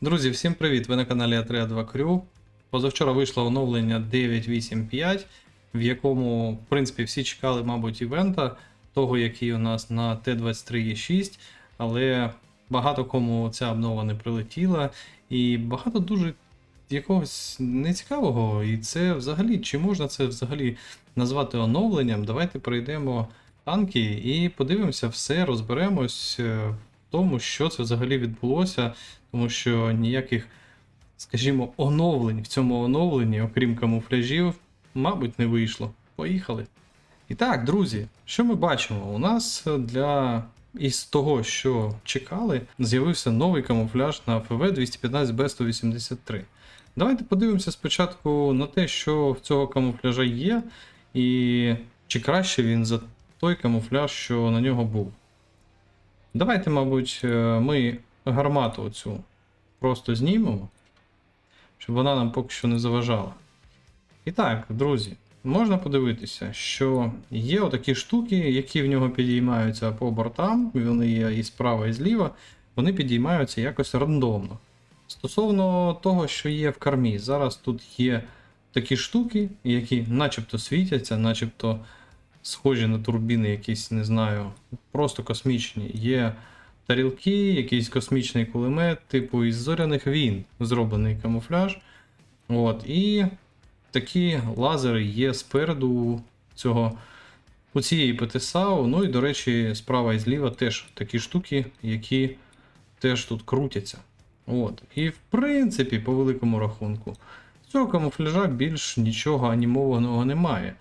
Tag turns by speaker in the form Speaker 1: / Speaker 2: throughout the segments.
Speaker 1: Друзі, всім привіт! Ви на каналі А32 Crew. Позавчора вийшло оновлення 985, в якому, в принципі, всі чекали, мабуть, івента, того, який у нас на Т23Е6, але багато кому ця обнова не прилетіла, і багато дуже якогось нецікавого. І це взагалі, чи можна це взагалі назвати оновленням? Давайте пройдемо танки і подивимося все, розберемось е, тому, що це взагалі відбулося тому що ніяких, скажімо, оновлень в цьому оновленні, окрім камуфляжів, мабуть, не вийшло. Поїхали. І так, друзі, що ми бачимо? У нас для із того, що чекали, з'явився новий камуфляж на FV 215 b 183 Давайте подивимося спочатку на те, що в цього камуфляжа є, і чи краще він за той камуфляж, що на нього був. Давайте, мабуть, е, ми гармату оцю просто знімемо, щоб вона нам поки що не заважала. І так, друзі, можна подивитися, що є отакі штуки, які в нього підіймаються по бортам, вони є і справа, і зліва, вони підіймаються якось рандомно. Стосовно того, що є в кармі, зараз тут є такі штуки, які начебто світяться, начебто схожі на турбіни, якісь, не знаю, просто космічні. Є тарілки, якийсь космічний кулемет, типу із зоряних війн зроблений камуфляж. От, І такі лазери є спереду цього у цієї ПТСАУ. Ну і, до речі, справа і зліва теж такі штуки, які теж тут крутяться. От. І в принципі, по великому рахунку, з цього камуфляжа більш нічого анімованого немає.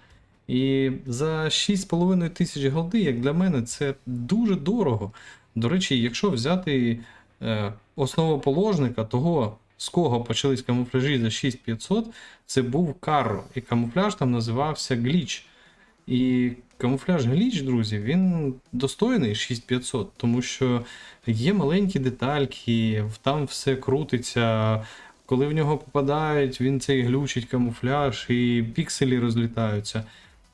Speaker 1: І за 6,5 тисяч голди, як для мене, це дуже дорого. До речі, якщо взяти е, основоположника того, з кого почались камуфляжі за 6500, це був Карро. І камуфляж там називався Гліч. І камуфляж Гліч, друзі, він достойний 6500, тому що є маленькі детальки, там все крутиться. Коли в нього попадають, він цей глючить камуфляж, і пікселі розлітаються.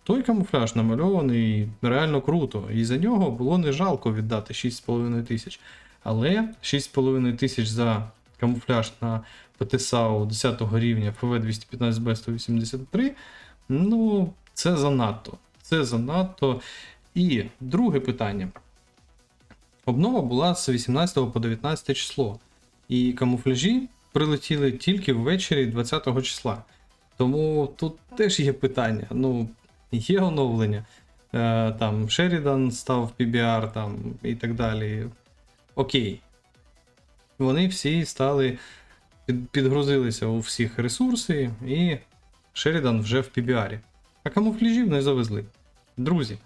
Speaker 1: Той камуфляж намальований реально круто, і за нього було не жалко віддати 6,5 тисяч. Але 6,5 тисяч за камуфляж на ПТСАУ 10 рівня FV 215 b 183 ну, це занадто. Це занадто. І друге питання. Обнова була з 18 по 19 число. І камуфляжі прилетіли тільки ввечері 20 числа. Тому тут теж є питання. Ну, є оновлення. Е, Там Шерідан став PBR там, і так далі. Окей. Вони всі стали, підгрузилися у всіх ресурси, і Шерідан вже в PBR. А камуфляжів не завезли. Друзі,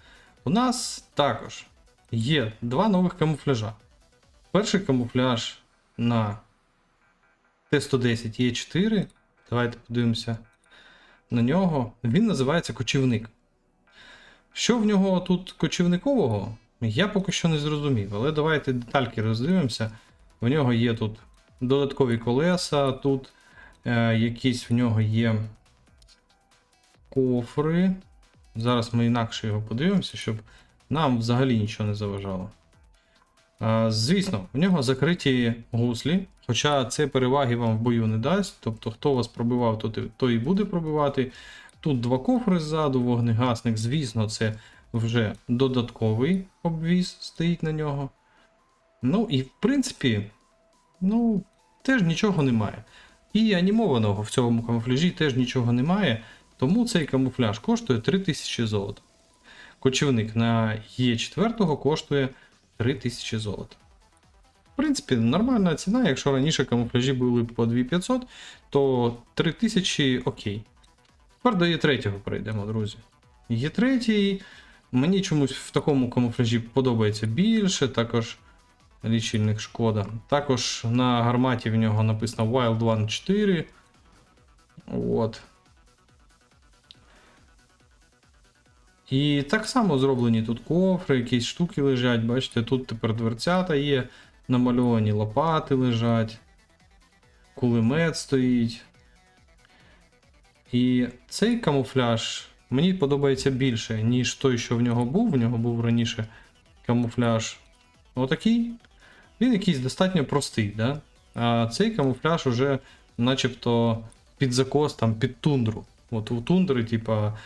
Speaker 1: у нас також є два нових камуфляжа. Перший камуфляж на Т110 Е4. Давайте подивимося на нього. Він називається кочівник. Що в нього тут кочівникового, я поки що не зрозумів, але давайте детальки роздивимося. В нього є тут додаткові колеса, тут е, якісь в нього є кофри. Зараз ми інакше його подивимося, щоб нам взагалі нічого не заважало. Е, звісно, в нього закриті гуслі, хоча це переваги вам в бою не дасть. Тобто, хто вас пробивав, то, то і буде пробивати. Тут два кофри ззаду, вогнегасник, звісно, це вже додатковий обвіз стоїть на нього. Ну і в принципі, ну, теж нічого немає. І анімованого в цьому камуфляжі теж нічого немає, тому цей камуфляж коштує 3000 золота. Кочівник на Е4 коштує 3000 золота. В принципі, нормальна ціна, якщо раніше камуфляжі були по 2500, то 3000 окей. Тепер до Є3 перейдемо, друзі. Є3 мені чомусь в такому камуфляжі подобається більше, також лічильник шкода. Також на гарматі в нього написано Wild One 4. От. І так само зроблені тут кофри, якісь штуки лежать. Бачите, тут тепер дверцята є, намальовані лопати лежать, кулемет стоїть. І цей камуфляж мені подобається більше, ніж той, що в нього був. В нього був раніше камуфляж отакий. Він якийсь достатньо простий, да? А цей камуфляж уже начебто під закос там під тундру. От у тундри, типа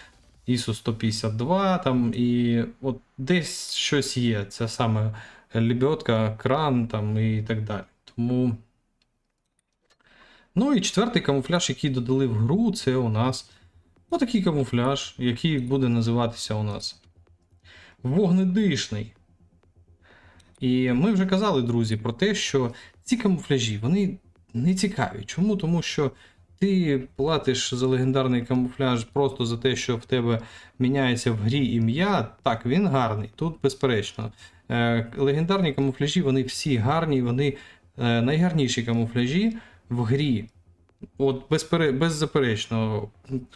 Speaker 1: ISO 152, там, і от десь щось є. Це саме лебедка, кран там і так далі. Тому. Ну і четвертий камуфляж, який додали в гру, це у нас отакий камуфляж, який буде називатися у нас вогнедишний. І ми вже казали, друзі, про те, що ці камуфляжі вони не цікаві. Чому? Тому що ти платиш за легендарний камуфляж просто за те, що в тебе міняється в грі ім'я. Так, він гарний, тут безперечно. Е, легендарні камуфляжі, вони всі гарні, вони е, найгарніші камуфляжі в грі. От безпере... беззаперечно,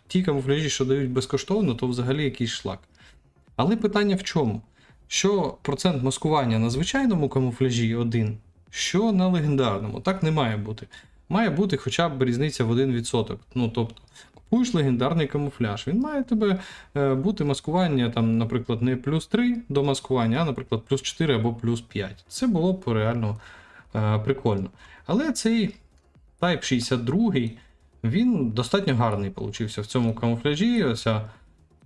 Speaker 1: ті камуфляжі, що дають безкоштовно, то взагалі якийсь шлак. Але питання в чому? Що процент маскування на звичайному камуфляжі один, що на легендарному. Так не має бути. Має бути хоча б різниця в 1%. Ну, тобто, купуєш легендарний камуфляж, він має тебе е, бути маскування, там, наприклад, не плюс 3 до маскування, а, наприклад, плюс 4 або плюс 5. Це було б реально е, прикольно. Але цей Type 62, він достатньо гарний получився в цьому камуфляжі. Оця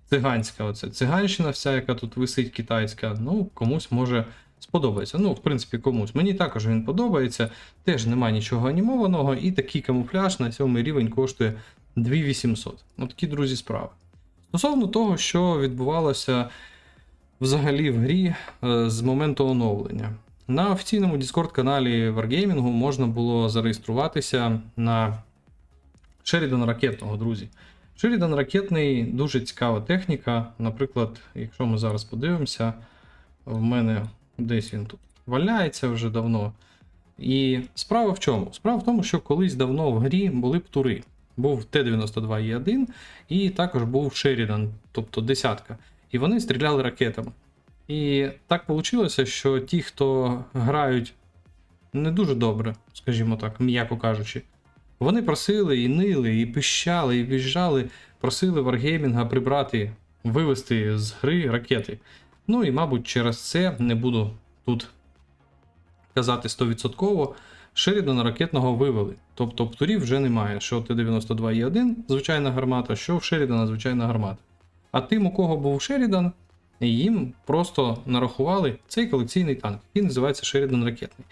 Speaker 1: циганська, оця циганщина, вся, яка тут висить китайська, ну, комусь може сподобається. Ну, в принципі, комусь. Мені також він подобається. Теж нема нічого анімованого, і такий камуфляж на сьомий рівень коштує 2800. Ну, такі, друзі, справи. Стосовно того, що відбувалося взагалі в грі е, з моменту оновлення. На офіційному Discord каналі Wargaming можна було зареєструватися на Шерідан ракетного, друзі. Шерідан ракетний дуже цікава техніка. Наприклад, якщо ми зараз подивимося, в мене десь він тут валяється вже давно. І справа в чому? Справа в тому, що колись давно в грі були птури. Був Т-92Е1 і також був Шерідан, тобто десятка. І вони стріляли ракетами. І так вийшло, що ті, хто грають не дуже добре, скажімо так, м'яко кажучи, вони просили і нили, і пищали, і в'їжджали, просили Wargaming прибрати, вивести з гри ракети. Ну і, мабуть, через це не буду тут казати 100%. Шерідана ракетного вивели. Тобто птурів вже немає. Що Т-92Е1 звичайна гармата, що в Шерідана звичайна гармата. А тим, у кого був Шерідан, їм просто нарахували цей колекційний танк, який називається Шерідан ракетний.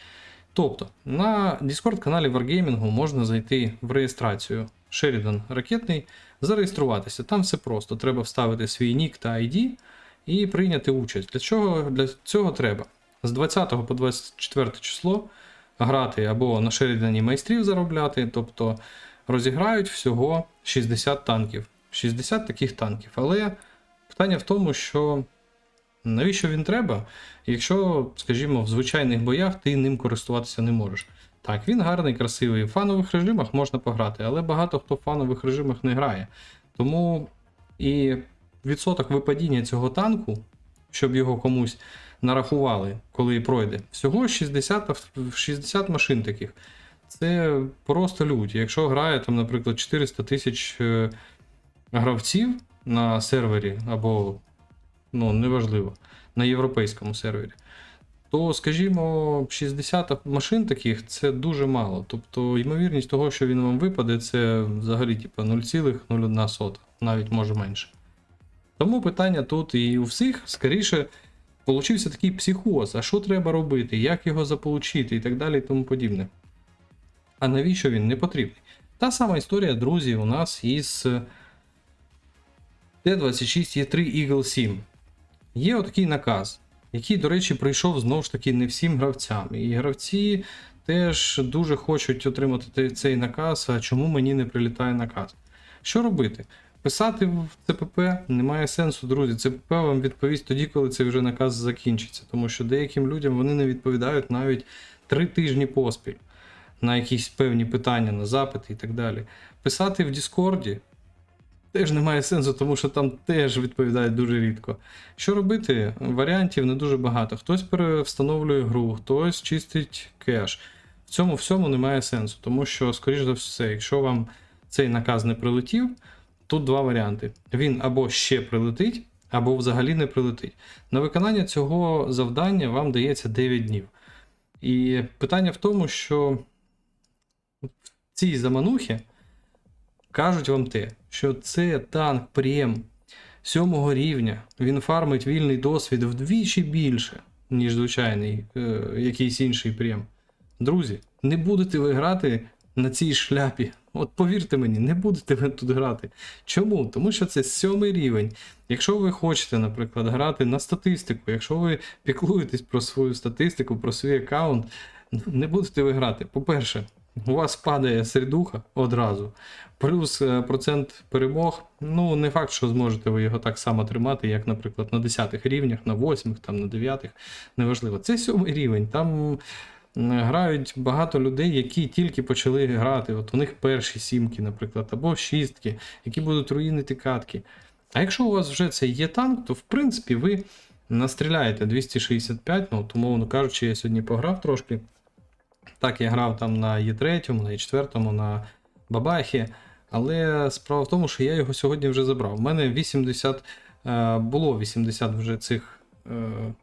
Speaker 1: Тобто на Discord каналі Wargaming можна зайти в реєстрацію Sheridan ракетний, зареєструватися. Там все просто. Треба вставити свій нік та ID і прийняти участь. Для чого для цього треба? З 20 по 24 число грати або на Шерідані майстрів заробляти, тобто розіграють всього 60 танків. 60 таких танків. Але питання в тому, що навіщо він треба, якщо, скажімо, в звичайних боях ти ним користуватися не можеш. Так, він гарний, красивий. В фанових режимах можна пограти, але багато хто в фанових режимах не грає. Тому і відсоток випадіння цього танку, щоб його комусь нарахували, коли пройде, всього 60 ав- 60 машин таких. Це просто лють. Якщо грає, там, наприклад, 400 тисяч е, гравців на сервері, або, ну, неважливо, на європейському сервері, то, скажімо, 60 машин таких це дуже мало. Тобто, ймовірність того, що він вам випаде, це взагалі типу, 0,01, навіть може менше. Тому питання тут і у всіх, скоріше, получився такий психоз, а що треба робити, як його заполучити і так далі і тому подібне. А навіщо він не потрібний? Та сама історія, друзі, у нас із Т-26Е3 Eagle 7. Є отакий наказ, який, до речі, прийшов знову ж таки не всім гравцям. І гравці теж дуже хочуть отримати цей наказ, а чому мені не прилітає наказ? Що робити? Писати в ЦПП немає сенсу, друзі. ЦПП вам відповість тоді, коли цей вже наказ закінчиться. Тому що деяким людям вони не відповідають навіть три тижні поспіль на якісь певні питання, на запити і так далі. Писати в Діскорді теж немає сенсу, тому що там теж відповідають дуже рідко. Що робити? Варіантів не дуже багато. Хтось перевстановлює гру, хтось чистить кеш. В цьому всьому немає сенсу, тому що, скоріш за все, якщо вам цей наказ не прилетів, тут два варіанти: він або ще прилетить, або взагалі не прилетить. На виконання цього завдання вам дається 9 днів. І питання в тому, що в цій заманухі кажуть вам те, що це танк Прем сьомого рівня. Він фармить вільний досвід вдвічі більше, ніж звичайний е, якийсь інший Прем. Друзі, не будете ви грати на цій шляпі. От повірте мені, не будете ви тут грати. Чому? Тому що це сьомий рівень. Якщо ви хочете, наприклад, грати на статистику, якщо ви піклуєтесь про свою статистику, про свій аккаунт, не будете ви грати. По-перше, у вас падає середуха одразу. Плюс е, процент перемог. Ну, не факт, що зможете ви його так само тримати, як, наприклад, на 10 рівнях, на 8, там, на 9, неважливо. Це сьомий рівень. Там грають багато людей, які тільки почали грати. От у них перші сімки, наприклад, або шістки, які будуть руїнити катки. А якщо у вас вже це є танк, то в принципі ви настріляєте 265, ну, от, умовно кажучи, я сьогодні пограв трошки. Так, я грав там на Е3, на Е4, на Бабахі. Але справа в тому, що я його сьогодні вже забрав. У мене 80 е, було 80 вже цих е,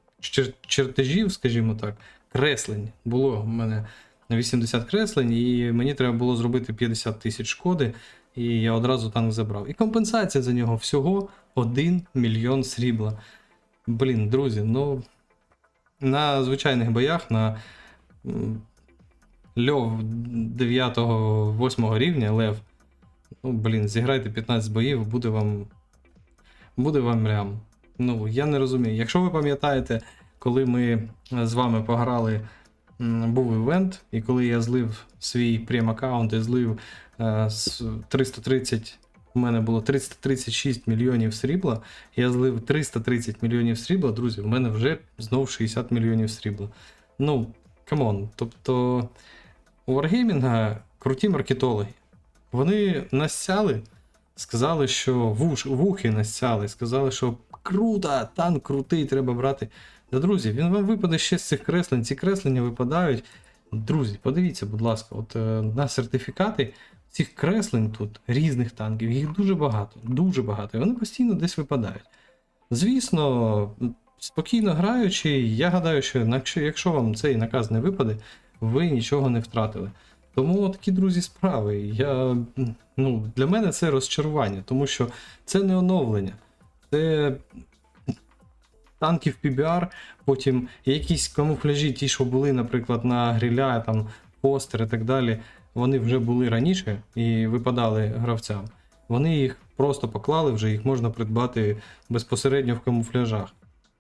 Speaker 1: чертежів, скажімо так, креслень. Було в мене 80 креслень, і мені треба було зробити 50 тисяч шкоди, і я одразу танк забрав. І компенсація за нього всього 1 мільйон срібла. Блін, друзі, ну на звичайних боях, на льов 9-8 рівня, лев. Ну, блін, зіграйте 15 боїв, буде вам. Буде вам рям. Ну, я не розумію. Якщо ви пам'ятаєте, коли ми з вами пограли, був івент, і коли я злив свій прем аккаунт і злив е, 330, у мене було 336 мільйонів срібла, я злив 330 мільйонів срібла, друзі, у мене вже знов 60 мільйонів срібла. Ну, камон. Тобто у Wargaming круті маркетологи. Вони насяли, сказали, що вуш, вухи насяли, сказали, що круто, танк крутий, треба брати. Да, друзі, він вам випаде ще з цих креслень. Ці креслення випадають. Друзі, подивіться, будь ласка, от е, на сертифікати цих креслень тут різних танків, їх дуже багато, дуже багато. І вони постійно десь випадають. Звісно, спокійно граючи, я гадаю, що якщо, вам цей наказ не випаде, ви нічого не втратили. Тому такі друзі справи. Я, ну, для мене це розчарування, тому що це не оновлення. Це танки в PBR, потім якісь камуфляжі, ті, що були, наприклад, на гриля, там, постер і так далі, вони вже були раніше і випадали гравцям. Вони їх просто поклали, вже їх можна придбати безпосередньо в камуфляжах.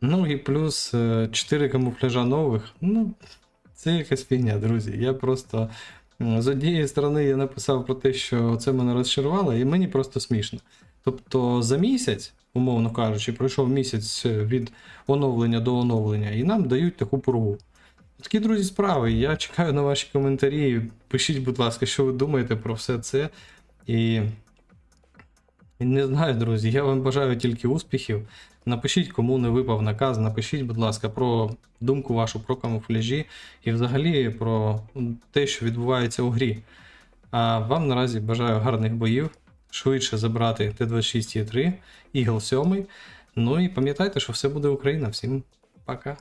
Speaker 1: Ну і плюс 4 камуфляжа нових. Ну, це якась фігня, друзі. Я просто. З однієї сторони, я написав про те, що це мене розчарувало, і мені просто смішно. Тобто за місяць, умовно кажучи, пройшов місяць від оновлення до оновлення, і нам дають таку пургу. Такі друзі справи. Я чекаю на ваші коментарі. Пишіть, будь ласка, що ви думаєте про все це. І не знаю, друзі, я вам бажаю тільки успіхів. Напишіть, кому не випав наказ, напишіть, будь ласка, про думку вашу про камуфляжі і взагалі про те, що відбувається у грі. А вам наразі бажаю гарних боїв, швидше забрати Т-26 Е3, Ігл 7. Ну і пам'ятайте, що все буде Україна. Всім пока.